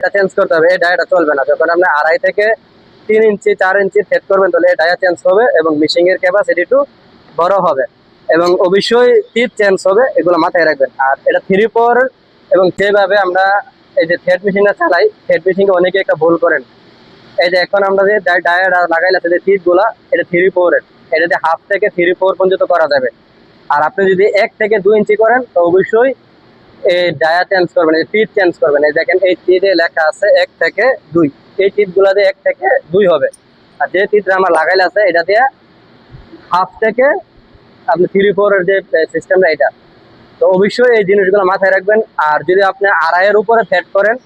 এটা চেঞ্জ করতে হবে, এই ডায়াটা চলবে না। যখন আপনি আড়াই থেকে তিন ইঞ্চি, চার ইঞ্চি সেট করবেন, তাহলে এই ডায়া চেঞ্জ হবে এবং মিশিং এর ক্যাপাসিটি একটু বড় হবে। এবং অবশ্যই টিপ চেঞ্জ হবে, এগুলো মাথায় রাখবেন। আর এটা থ্রি ফোর এবং যেভাবে আমরা এই যে থ্রেড মেশিনটা চালাই থ্রেড মেশিনে অনেকে একটা ভুল করেন। এই যে এখন আমরা যে ডায়ার লাগাইলাম যে টিপগুলা, এটা থ্রি ফোর এর। এটা যে হাফ থেকে থ্রি ফোর পর্যন্ত করা যাবে। আর আপনি যদি এক থেকে দুই ইঞ্চি করেন, তো অবশ্যই এই ডায়া চেঞ্জ করবেন, এই টিপ চেঞ্জ করবেন। এই দেখেন, এই টিপে লেখা আছে এক থেকে দুই। এই টিপগুলা দিয়ে এক থেকে দুই হবে। আর যে টিপটা আমার লাগাইলে আছে, এটা দিয়ে হাফ থেকে আপনি থ্রি ফোর এর যে সিস্টেমটা এটা। তো অবশ্যই এই জিনিসগুলো মাথায় রাখবেন। আর যদি আপনি আড়াইয়ের উপরে সেট করেন,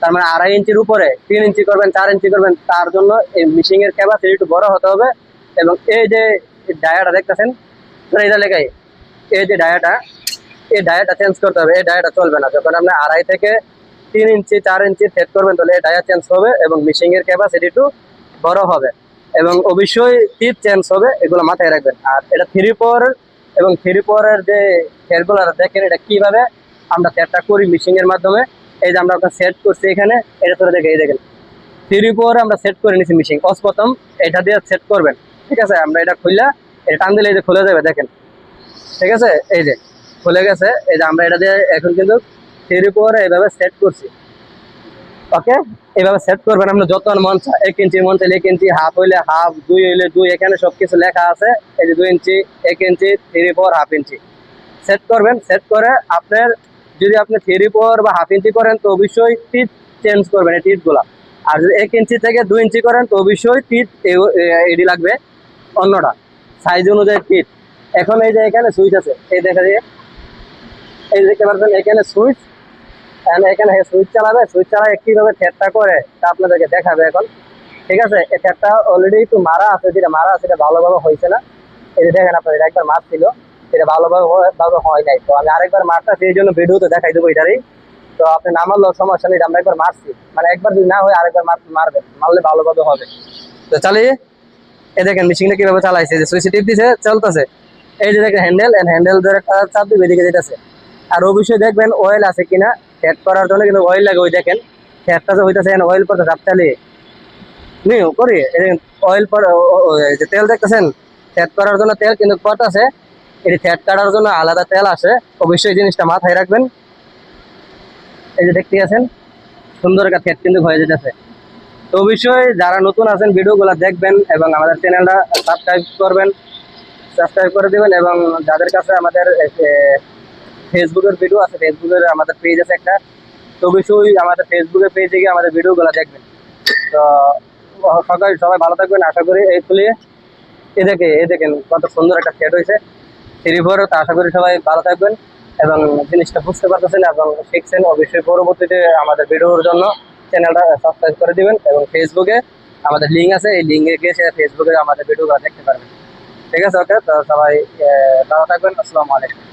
তার মানে আড়াই ইঞ্চির উপরে তিন ইঞ্চি করবেন, চার ইঞ্চি করবেন, তার জন্য এই মিশিং এর ক্যাপাসিটি একটু বড় হতে হবে। এবং এই যে ডায়াটা দেখতেছেন এটা লেখাই, এই যে ডায়াটা এই ডায়াটা চেঞ্জ করতে হবে, এই ডায়াটা চলবে না। যখন আপনি আড়াই থেকে তিন ইঞ্চি, চার ইঞ্চি সেট করবেন, তাহলে এই ডায়া চেঞ্জ হবে এবং মিশিং এর ক্যাপাসিটি একটু বড় হবে। এবং অবশ্যই টিপ চেঞ্জ হবে, এগুলো মাথায় রাখবেন। আর এটা থ্রি ফোর এবং থ্রি ফোরের যে সেটগুলো দেখেন এটা কীভাবে আমরা সেটটা করি মিশিং এর মাধ্যমে। এই যে আমরা সেট করছি এখানে, এটা ধরে দেখে এই দেখেন। থ্রি ফোর আমরা সেট করে নিছি মিশিং অস প্রথম এটা দিয়ে সেট করবেন। ঠিক আছে? আমরা এটা খুললা, এটা টান দিলে এই যে খুলে যাবে, দেখেন। ঠিক আছে? এই যে। খুলে গেছে। এই যে আমরা এটা দিয়ে এখন কিন্তু থ্রি ফোর এইভাবে সেট করছি। ওকে এইভাবে সেট করবেন আপনি যত মন এক ইঞ্চি মন চাইলে এক ইঞ্চি হাফ হইলে হাফ দুই হইলে দুই, এখানে সবকিছু লেখা আছে। এই যে দুই ইঞ্চি এক inch three four half inch set করবেন সেট করে আপনার যদি আপনি থ্রি ফোর বা হাফ ইঞ্চি করেন, তো অবশ্যই টিপ চেঞ্জ করবেন এই টিপগুলা আর যদি এক ইঞ্চি থেকে দুই ইঞ্চি করেন, তো অবশ্যই টিপ এডি লাগবে অন্যটা। সাইজ অনুযায়ী টিপ এখন এই যে এখানে সুইচ আছে, এই দেখা দিয়ে এই দেখতে এখানে সুইচ এখানে সুইচ চালাবে সুইচ চালায় কীভাবে থ্রেডটা করে, তা আপনাদেরকে দেখাবে এখন। ঠিক আছে? এই থ্রেডটা অলরেডি একটু মারা আছে, যেটা মারা আছে, এটা ভালোভাবে হয়েছে না। এই যে দেখেন আপনার, এটা একবার এটা ভালোভাবে হয়- নাই। তো আমি আরেকবার মারটা সেই জন্য ভিডিওতে দেখাই দেবো এটারই। তো আপনি না সমস্যা নেই আমরা একবার মারছি। মানে একবার যদি না হয়, আরেকবার মার মারবেন মারলে ভালোভাবে হবে। তো চালিয়ে, এই দেখেন মেশিনটা কীভাবে চালাইছে যে সুইচ টিপ দিছে, চলতেছে। এই যে দেখেন হ্যান্ডেল হ্যান্ডেল ধরে চাপ দিবে, এদিকে যেতেছে। আর অবশ্যই দেখবেন অয়েল আছে কিনা সেট করার জন্য কিন্তু অয়েল লাগে, ওই দেখেন। সেটটা যে হইতেছে অয়েল পড়তে চাপ চালিয়ে নিও, করি। অয়েল যে তেল দেখতেছেন সেট করার জন্য তেল কিন্তু আছে? এটি সেট কাটার জন্য আলাদা তেল আসে অবশ্যই এই জিনিসটা মাথায় রাখবেন। এই যে দেখতে আছেন, সুন্দর একটা সেট কিন্তু হয়ে যেতেছে। তো অবশ্যই যারা নতুন আছেন, ভিডিওগুলো দেখবেন এবং আমাদের চ্যানেলটা সাবস্ক্রাইব করবেন সাবস্ক্রাইব করে দেবেন এবং যাদের কাছে আমাদের ফেসবুকের ভিডিও আছে ফেসবুকের আমাদের পেজ আছে একটা। তো অবশ্যই আমাদের ফেসবুকের পেজে গিয়ে আমাদের ভিডিওগুলো দেখবেন। তো সবাই সবাই ভালো থাকবেন, আশা করি এই তুলিয়ে এ দেখে এ দেখেন কত সুন্দর একটা সেট হয়েছে। ফোর তো আশা করি সবাই ভালো থাকবেন এবং জিনিসটা বুঝতে পারতেছেন এবং শিখছেন। অবশ্যই পরবর্তীতে আমাদের ভিডিওর জন্য চ্যানেলটা সাবস্ক্রাইব করে দিবেন এবং ফেসবুকে আমাদের লিঙ্ক আছে। এই লিঙ্কে গিয়ে সে ফেসবুকে আমাদের ভিডিওগুলো দেখতে পারবেন। ঠিক আছে ওকে তো সবাই ভালো থাকবেন। আসসালামু আলাইকুম।